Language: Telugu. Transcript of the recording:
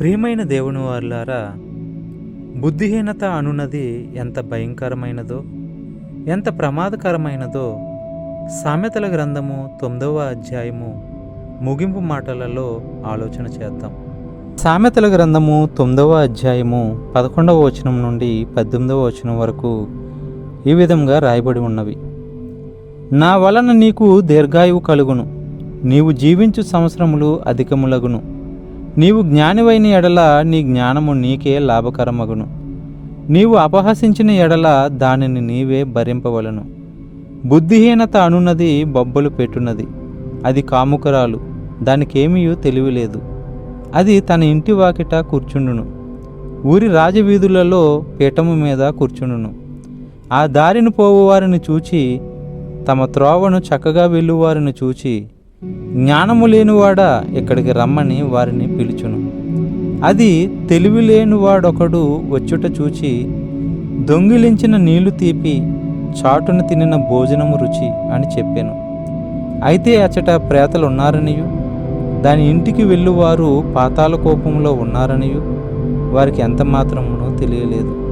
ప్రియమైన దేవుని వారులారా బుద్ధిహీనత అనున్నది ఎంత భయంకరమైనదో ఎంత ప్రమాదకరమైనదో సామెతల గ్రంథము తొమ్మిదవ అధ్యాయము ముగింపు మాటలలో ఆలోచన చేద్దాం. సామెతల గ్రంథము తొమ్మిదవ అధ్యాయము పదకొండవ వచనం నుండి పద్దెనిమిదవ వచనం వరకు ఈ విధంగా రాయబడి ఉన్నవి. నా వలన నీకు దీర్ఘాయువు కలుగును నీవు జీవించు సంవత్సరములు అధికములగును. నీవు జ్ఞానివైన ఎడల నీ జ్ఞానము నీకే లాభకరమగును. నీవు అపహసించిన ఎడల దానిని నీవే భరింపవలను. బుద్ధిహీనత అనున్నది బొబ్బలు పెట్టున్నది. అది కాముకరాలు. దానికేమీ తెలివిలేదు అది తన ఇంటి వాకిట కూర్చుండును. ఊరి రాజవీధులలో పీఠము మీద కూర్చుండును. ఆ దారిని పోవువారిని చూచి తమ త్రోవను చక్కగా వెళ్ళువారిని చూచి జ్ఞానము లేనివాడా ఇక్కడికి రమ్మని వారిని పిలుచును. అది తెలివి లేనివాడొకడు వచ్చుట చూచి దొంగిలించిన నీళ్ళు తీపి చాటును తినిన భోజనము రుచి అని చెప్పాను. అయితే అచ్చట ప్రేతలు ఉన్నారనియు దాని ఇంటికి వెళ్ళువారు పాతాల కోపంలో ఉన్నారనియు? వారికి ఎంత మాత్రమునో తెలియలేదు.